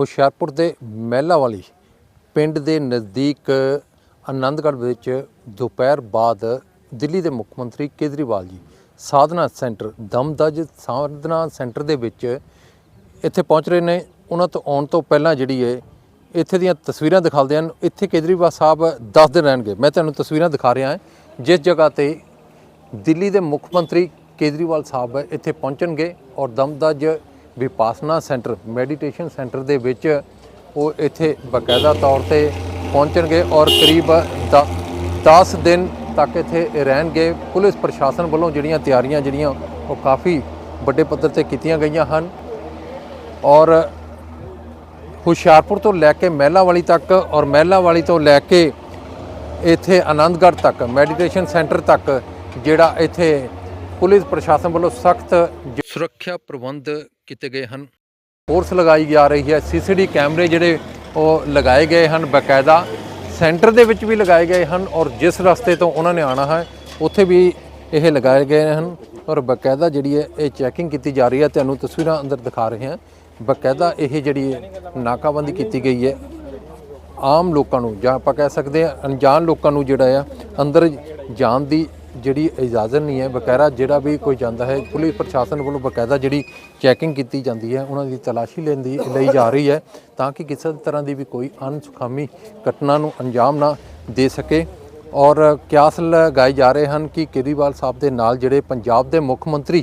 ਹੁਸ਼ਿਆਰਪੁਰ ਦੇ ਮਹਿਲਾ ਵਾਲੀ ਪਿੰਡ ਦੇ ਨਜ਼ਦੀਕ ਆਨੰਦਗੜ੍ਹ ਵਿੱਚ ਦੁਪਹਿਰ ਬਾਅਦ ਦਿੱਲੀ ਦੇ ਮੁੱਖ ਮੰਤਰੀ ਕੇਜਰੀਵਾਲ ਜੀ ਸਾਧਨਾ ਸੈਂਟਰ, ਦਮਦਜ ਸਾਧਨਾ ਸੈਂਟਰ ਦੇ ਵਿੱਚ ਇੱਥੇ ਪਹੁੰਚ ਰਹੇ ਨੇ। ਉਹਨਾਂ ਤੋਂ ਆਉਣ ਤੋਂ ਪਹਿਲਾਂ ਜਿਹੜੀ ਹੈ ਇੱਥੇ ਦੀਆਂ ਤਸਵੀਰਾਂ ਦਿਖਾਉਂਦੇ ਹਨ। ਇੱਥੇ ਕੇਜਰੀਵਾਲ ਸਾਹਿਬ 10 ਦਿਨ ਰਹਿਣਗੇ। ਮੈਂ ਤੁਹਾਨੂੰ ਤਸਵੀਰਾਂ ਦਿਖਾ ਰਿਹਾ ਹਾਂ। ਜਿਸ ਜਗ੍ਹਾ ਤੇ ਦਿੱਲੀ ਦੇ ਮੁੱਖ ਮੰਤਰੀ ਕੇਜਰੀਵਾਲ ਸਾਹਿਬ ਇੱਥੇ ਪਹੁੰਚਣਗੇ ਔਰ ਦਮਦਜ ਵਿਪਾਸਨਾ ਸੈਂਟਰ ਮੈਡੀਟੇਸ਼ਨ ਸੈਂਟਰ ਦੇ ਵਿੱਚ ਉਹ ਇੱਥੇ ਬਕਾਇਦਾ ਤੌਰ ਤੇ ਪਹੁੰਚਣਗੇ ਔਰ ਕਰੀਬ 10 ਦਿਨ ਤੱਕ ਇੱਥੇ ਰਹਿਣਗੇ। ਪੁਲਿਸ ਪ੍ਰਸ਼ਾਸਨ ਵੱਲੋਂ ਜਿਹੜੀਆਂ ਤਿਆਰੀਆਂ ਜਿਹੜੀਆਂ ਉਹ ਕਾਫੀ ਵੱਡੇ ਪੱਧਰ ਤੇ ਕੀਤੀਆਂ ਗਈਆਂ ਹਨ ਔਰ ਹੁਸ਼ਿਆਰਪੁਰ ਤੋਂ ਲੈ ਕੇ ਮਹਿਲਾ ਵਾਲੀ ਤੱਕ ਔਰ ਮਹਿਲਾ ਵਾਲੀ ਤੋਂ ਲੈ ਕੇ ਇੱਥੇ ਆਨੰਦਗੜ੍ਹ ਤੱਕ ਮੈਡੀਟੇਸ਼ਨ ਸੈਂਟਰ ਤੱਕ ਜਿਹੜਾ ਇੱਥੇ ਪੁਲਿਸ ਪ੍ਰਸ਼ਾਸਨ ਵੱਲੋਂ ਸਖਤ ਸੁਰੱਖਿਆ ਪ੍ਰਬੰਧ ਕੀਤੇ ਗਏ ਹਨ। ਫੋਰਸ ਲਗਾਈ ਜਾ ਰਹੀ ਹੈ। ਸੀਸੀਟੀ ਕੈਮਰੇ ਜਿਹੜੇ ਉਹ ਲਗਾਏ ਗਏ ਹਨ। ਬਕਾਇਦਾ ਸੈਂਟਰ ਦੇ ਵਿੱਚ ਵੀ ਲਗਾਏ ਗਏ ਹਨ ਔਰ ਜਿਸ ਰਸਤੇ ਤੋਂ ਉਹਨਾਂ ਨੇ ਆਣਾ ਹੈ, ਉੱਥੇ ਵੀ ਇਹ ਲਗਾਏ ਗਏ ਹਨ ਔਰ ਬਕਾਇਦਾ ਜਿਹੜੀ ਹੈ, ਇਹ ਚੈਕਿੰਗ ਕੀਤੀ ਜਾ ਰਹੀ ਹੈ। ਤੁਹਾਨੂੰ ਤਸਵੀਰਾਂ ਅੰਦਰ ਦਿਖਾ ਰਹੇ ਹਾਂ। ਬਕਾਇਦਾ ਇਹ ਜਿਹੜੀ ਹੈ, ਨਾਕਾਬੰਦੀ ਕੀਤੀ ਗਈ ਹੈ। ਆਮ ਲੋਕਾਂ ਨੂੰ ਜਾਂ ਆਪਾਂ ਕਹਿ ਸਕਦੇ ਹਾਂ, ਅਣਜਾਣ ਲੋਕਾਂ ਨੂੰ ਜਿਹੜਾ ਆ, ਅੰਦਰ ਜਾਣ ਦੀ ਜਿਹੜੀ ਇਜਾਜ਼ਤ ਨਹੀਂ ਹੈ, ਬਕਾਇਦਾ ਜਿਹੜਾ ਵੀ ਕੋਈ ਜਾਂਦਾ ਹੈ, ਪੁਲਿਸ ਪ੍ਰਸ਼ਾਸਨ ਵੱਲੋਂ ਬਕਾਇਦਾ ਜਿਹੜੀ ਚੈਕਿੰਗ ਕੀਤੀ ਜਾਂਦੀ ਹੈ, ਉਹਨਾਂ ਦੀ ਤਲਾਸ਼ੀ ਲੈਂਦੀ ਲਈ ਜਾ ਰਹੀ ਹੈ ਤਾਂ ਕਿ ਕਿਸੇ ਤਰ੍ਹਾਂ ਦੀ ਵੀ ਕੋਈ ਅਨਸੁਖਾਮੀ ਘਟਨਾ ਨੂੰ ਅੰਜਾਮ ਨਾ ਦੇ ਸਕੇ। ਔਰ ਕਿਆਸ ਲਗਾਏ ਜਾ ਰਹੇ ਹਨ ਕਿ ਕੇਜਰੀਵਾਲ ਸਾਹਿਬ ਦੇ ਨਾਲ ਜਿਹੜੇ ਪੰਜਾਬ ਦੇ ਮੁੱਖ ਮੰਤਰੀ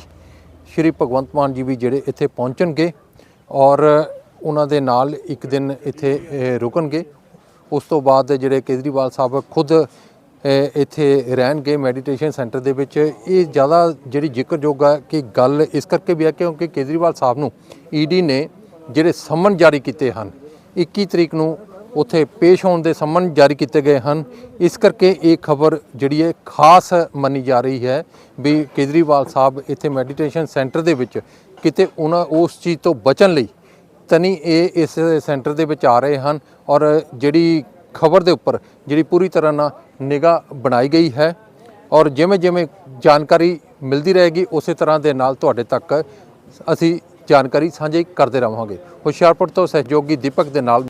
ਸ਼੍ਰੀ ਭਗਵੰਤ ਮਾਨ ਜੀ ਵੀ ਜਿਹੜੇ ਇੱਥੇ ਪਹੁੰਚਣਗੇ ਔਰ ਉਹਨਾਂ ਦੇ ਨਾਲ ਇੱਕ ਦਿਨ ਇੱਥੇ ਰੁਕਣਗੇ। ਉਸ ਤੋਂ ਬਾਅਦ ਜਿਹੜੇ ਕੇਜਰੀਵਾਲ ਸਾਹਿਬ ਖੁਦ ਇੱਥੇ ਰਹਿਣਗੇ ਮੈਡੀਟੇਸ਼ਨ ਸੈਂਟਰ ਦੇ ਵਿੱਚ। ਇਹ ਜ਼ਿਆਦਾ ਜਿਹੜੀ ਜ਼ਿਕਰਯੋਗ ਹੈ ਕਿ ਗੱਲ ਇਸ ਕਰਕੇ ਵੀ ਹੈ ਕਿਉਂਕਿ ਕੇਜਰੀਵਾਲ ਸਾਹਿਬ ਨੂੰ ਈਡੀ ਨੇ ਜਿਹੜੇ ਸਮਨ ਜਾਰੀ ਕੀਤੇ ਹਨ 21 ਤਰੀਕ ਨੂੰ ਉੱਥੇ ਪੇਸ਼ ਹੋਣ ਦੇ ਸੰਮਨ ਜਾਰੀ ਕੀਤੇ ਗਏ ਹਨ। ਇਸ ਕਰਕੇ ਇਹ ਖਬਰ ਜਿਹੜੀ ਹੈ ਖਾਸ ਮੰਨੀ ਜਾ ਰਹੀ ਹੈ ਵੀ ਕੇਜਰੀਵਾਲ ਸਾਹਿਬ ਇੱਥੇ ਮੈਡੀਟੇਸ਼ਨ ਸੈਂਟਰ ਦੇ ਵਿੱਚ ਕਿਤੇ ਉਹਨਾਂ ਉਸ ਚੀਜ਼ ਤੋਂ ਬਚਣ ਲਈ ਤਨੀ ਇਹ ਇਸ ਸੈਂਟਰ ਦੇ ਵਿੱਚ ਆ ਰਹੇ ਹਨ ਔਰ ਜਿਹੜੀ ਖਬਰ ਦੇ ਉੱਪਰ ਜਿਹੜੀ ਪੂਰੀ ਤਰ੍ਹਾਂ ਨਾਲ ਨਿਗਾਹ ਬਣਾਈ ਗਈ ਹੈ ਔਰ ਜਿਵੇਂ ਜਿਵੇਂ ਜਾਣਕਾਰੀ ਮਿਲਦੀ ਰਹੇਗੀ, ਉਸੇ ਤਰ੍ਹਾਂ ਦੇ ਨਾਲ ਤੁਹਾਡੇ ਤੱਕ ਅਸੀਂ ਜਾਣਕਾਰੀ ਸਾਂਝੀ ਕਰਦੇ ਰਹਾਂਗੇ ਹੁਸ਼ਿਆਰਪੁਰ ਤੋਂ ਸਹਿਯੋਗੀ ਦੀਪਕ ਦੇ ਨਾਲ